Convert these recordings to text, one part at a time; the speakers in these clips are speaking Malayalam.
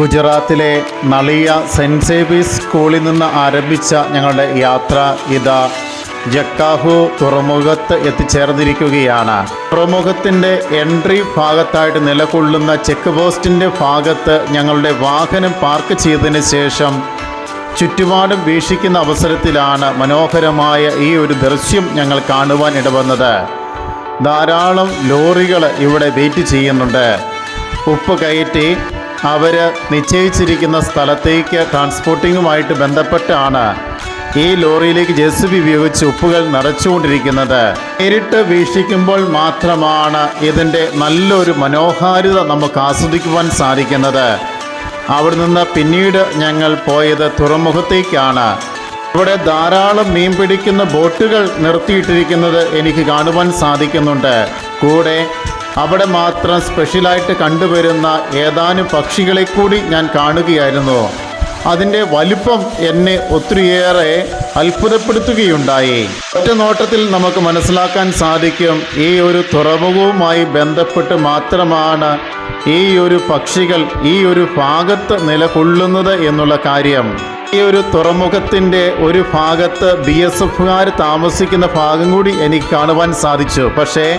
ഗുജറാത്തിലെ നളിയ സെന്റ് സേവീസ് സ്കൂളിൽ നിന്ന് ആരംഭിച്ച ഞങ്ങളുടെ യാത്ര ഇതാ. ജക്കാഹു തുറമുഖത്ത് എത്തിച്ചേർന്നിരിക്കുകയാണ്. തുറമുഖത്തിന്റെ എൻട്രി ഭാഗത്തായിട്ട് നിലകൊള്ളുന്ന ചെക്ക് പോസ്റ്റിന്റെ ഭാഗത്ത് ഞങ്ങളുടെ വാഹനം പാർക്ക് ചെയ്തതിന് ശേഷം ചുറ്റുപാടും വീക്ഷിക്കുന്ന അവസരത്തിലാണ് മനോഹരമായ ഈ ഒരു ദൃശ്യം ഞങ്ങൾ കാണുവാൻ ഇടവന്നത്. ധാരാളം ലോറികൾ ഇവിടെ വെയിറ്റ് ചെയ്യുന്നുണ്ട്. ഉപ്പ് കയറ്റി അവർ നിശ്ചയിച്ചിരിക്കുന്ന സ്ഥലത്തേക്ക് ട്രാൻസ്പോർട്ടിങ്ങുമായിട്ട് ബന്ധപ്പെട്ടാണ് ഈ ലോറിയിലേക്ക് ജെ സി ബി ഉപയോഗിച്ച് ഉപ്പുകൾ നിറച്ചുകൊണ്ടിരിക്കുന്നത്. നേരിട്ട് വീക്ഷിക്കുമ്പോൾ മാത്രമാണ് ഇതിന്റെ നല്ലൊരു മനോഹാരിത നമുക്ക് ആസ്വദിക്കുവാൻ സാധിക്കുന്നത്. അവിടെ നിന്ന് പിന്നീട് ഞങ്ങൾ പോയത് തുറമുഖത്തേക്കാണ്. ഇവിടെ ധാരാളം മീൻ പിടിക്കുന്ന ബോട്ടുകൾ നിർത്തിയിട്ടിരിക്കുന്നത് എനിക്ക് കാണുവാൻ സാധിക്കുന്നുണ്ട്. കൂടെ അവിടെ മാത്രം സ്പെഷ്യലായിട്ട് കണ്ടുവരുന്ന ഏതാനും പക്ഷികളെ കൂടി ഞാൻ കാണുകയായിരുന്നു. അതിന്റെ വലിപ്പം എന്നെ ഒത്തിരിയേറെ അത്ഭുതപ്പെടുത്തുകയുണ്ടായി. ഒറ്റ നോട്ടത്തിൽ നമുക്ക് മനസ്സിലാക്കാൻ സാധിക്കും ഈ ഒരു തുറമുഖവുമായി ബന്ധപ്പെട്ട് മാത്രമാണ് ഈ ഒരു പക്ഷികൾ ഈ ഒരു ഭാഗത്ത് നിലകൊള്ളുന്നത് എന്നുള്ള കാര്യം. ഈ ഒരു തുറമുഖത്തിന്റെ ഒരു ഭാഗത്ത് ബി എസ് എഫുകാർ താമസിക്കുന്ന ഭാഗം കൂടി എനിക്ക് കാണുവാൻ സാധിച്ചു. പക്ഷേ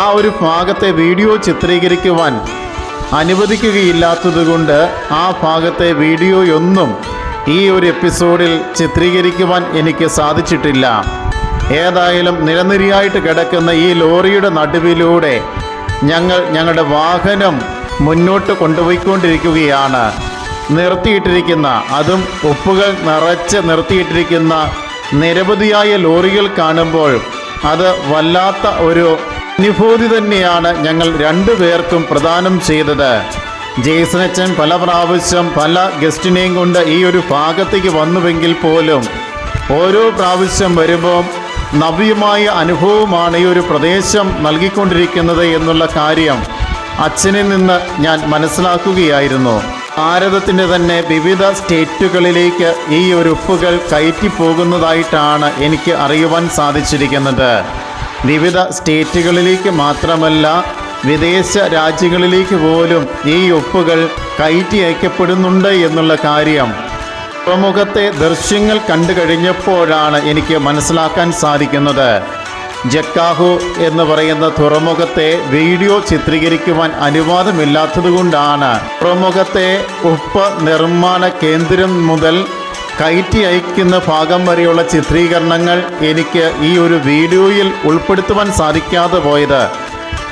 ആ ഒരു ഭാഗത്തെ വീഡിയോ ചിത്രീകരിക്കുവാൻ അനുവദിക്കുകയില്ലാത്തതുകൊണ്ട് ആ ഭാഗത്തെ വീഡിയോയൊന്നും ഈ ഒരു എപ്പിസോഡിൽ ചിത്രീകരിക്കുവാൻ എനിക്ക് സാധിച്ചിട്ടില്ല. ഏതായാലും നിലനിരിയായിട്ട് കിടക്കുന്ന ഈ ലോറിയുടെ നടുവിലൂടെ ഞങ്ങൾ ഞങ്ങളുടെ വാഹനം മുന്നോട്ട് കൊണ്ടുപോയിക്കൊണ്ടിരിക്കുകയാണ്. നിർത്തിയിട്ടിരിക്കുന്ന അതും ഉപ്പുകൾ നിറച്ച് നിർത്തിയിട്ടിരിക്കുന്ന നിരവധിയായ ലോറികൾ കാണുമ്പോൾ അത് വല്ലാത്ത ഒരു അനുഭൂതി തന്നെയാണ് ഞങ്ങൾ രണ്ടുപേർക്കും പ്രദാനം ചെയ്തത്. ജെയ്സനച്ചൻ പല പ്രാവശ്യം പല ഗസ്റ്റിനെയും കൊണ്ട് ഈ ഒരു ഭാഗത്തേക്ക് വന്നുവെങ്കിൽ പോലും ഓരോ പ്രാവശ്യം വരുമ്പോൾ നവ്യമായ അനുഭവമാണ് ഈ ഒരു പ്രദേശം നൽകിക്കൊണ്ടിരിക്കുന്നത് എന്നുള്ള കാര്യം അച്ഛനിൽ നിന്ന് ഞാൻ മനസ്സിലാക്കുകയായിരുന്നു. ഭാരതത്തിന്റെ തന്നെ വിവിധ സ്റ്റേറ്റുകളിലേക്ക് ഈ ഒരു ഉപ്പുകൾ കയറ്റി പോകുന്നതായിട്ടാണ് എനിക്ക് അറിയുവാൻ സാധിച്ചിരിക്കുന്നത്. വിവിധ സ്റ്റേറ്റുകളിലേക്ക് മാത്രമല്ല വിദേശ രാജ്യങ്ങളിലേക്ക് പോലും ഈ ഒപ്പുകൾ കയറ്റി അയക്കപ്പെടുന്നുണ്ട് എന്നുള്ള കാര്യം പ്രമുഖത്തെ ദൃശ്യങ്ങൾ കണ്ടു കഴിഞ്ഞപ്പോഴാണ് എനിക്ക് മനസ്സിലാക്കാൻ സാധിക്കുന്നത്. ജക്കാഹു എന്ന് പറയുന്ന തുറമുഖത്തെ വീഡിയോ ചിത്രീകരിക്കുവാൻ അനുവാദമില്ലാത്തതുകൊണ്ടാണ് തുറമുഖത്തെ ഉപ്പ് നിർമ്മാണ കേന്ദ്രം മുതൽ കയറ്റി അയക്കുന്ന ഭാഗം വരെയുള്ള ചിത്രീകരണങ്ങൾ എനിക്ക് ഈ ഒരു വീഡിയോയിൽ ഉൾപ്പെടുത്തുവാൻ സാധിക്കാതെ പോയത്.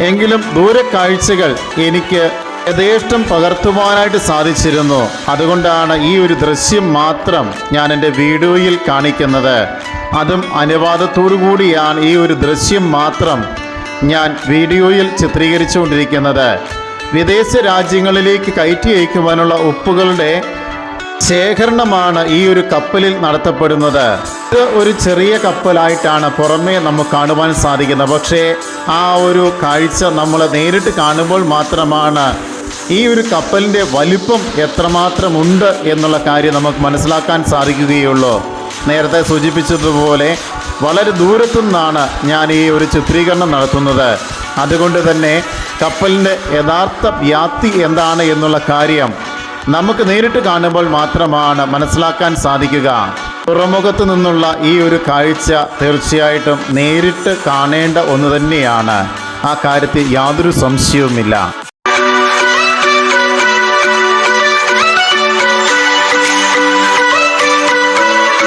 എങ്കിലും ദൂരക്കാഴ്ചകൾ എനിക്ക് യഥേഷ്ടം പകർത്തുവാനായിട്ട് സാധിച്ചിരുന്നു. അതുകൊണ്ടാണ് ഈ ഒരു ദൃശ്യം മാത്രം ഞാൻ എന്റെ വീഡിയോയിൽ കാണിക്കുന്നത്. അതും അനുവാദത്തോടു കൂടിയാണ് ഈ ഒരു ദൃശ്യം മാത്രം ഞാൻ വീഡിയോയിൽ ചിത്രീകരിച്ചുകൊണ്ടിരിക്കുന്നത്. വിദേശ രാജ്യങ്ങളിലേക്ക് കയറ്റി അയക്കുവാനുള്ള ഉപ്പുകളുടെ ശേഖരണമാണ് ഈ ഒരു കപ്പലിൽ നടത്തപ്പെടുന്നത്. ഇത് ഒരു ചെറിയ കപ്പലായിട്ടാണ് പുറമേ നമുക്ക് കാണുവാൻ സാധിക്കുന്നത്. പക്ഷേ ആ ഒരു കാഴ്ച നമ്മൾ നേരിട്ട് കാണുമ്പോൾ മാത്രമാണ് ഈ ഒരു കപ്പലിന്റെ വലിപ്പം എത്രമാത്രമുണ്ട് എന്നുള്ള കാര്യം നമുക്ക് മനസ്സിലാക്കാൻ സാധിക്കുകയുള്ളൂ. നേരത്തെ സൂചിപ്പിച്ചതുപോലെ വളരെ ദൂരത്തു നിന്നാണ് ഞാൻ ഈ ഒരു ചിത്രീകരണം നടത്തുന്നത്. അതുകൊണ്ട് തന്നെ കപ്പലിന്റെ യഥാർത്ഥ വ്യാപ്തി എന്താണ് എന്നുള്ള കാര്യം നമുക്ക് നേരിട്ട് കാണുമ്പോൾ മാത്രമാണ് മനസ്സിലാക്കാൻ സാധിക്കുക. തുറമുഖത്ത് നിന്നുള്ള ഈ ഒരു കാഴ്ച തീർച്ചയായിട്ടും നേരിട്ട് കാണേണ്ട ഒന്ന് തന്നെയാണ്. ആ കാര്യത്തിൽ യാതൊരു സംശയവുമില്ല.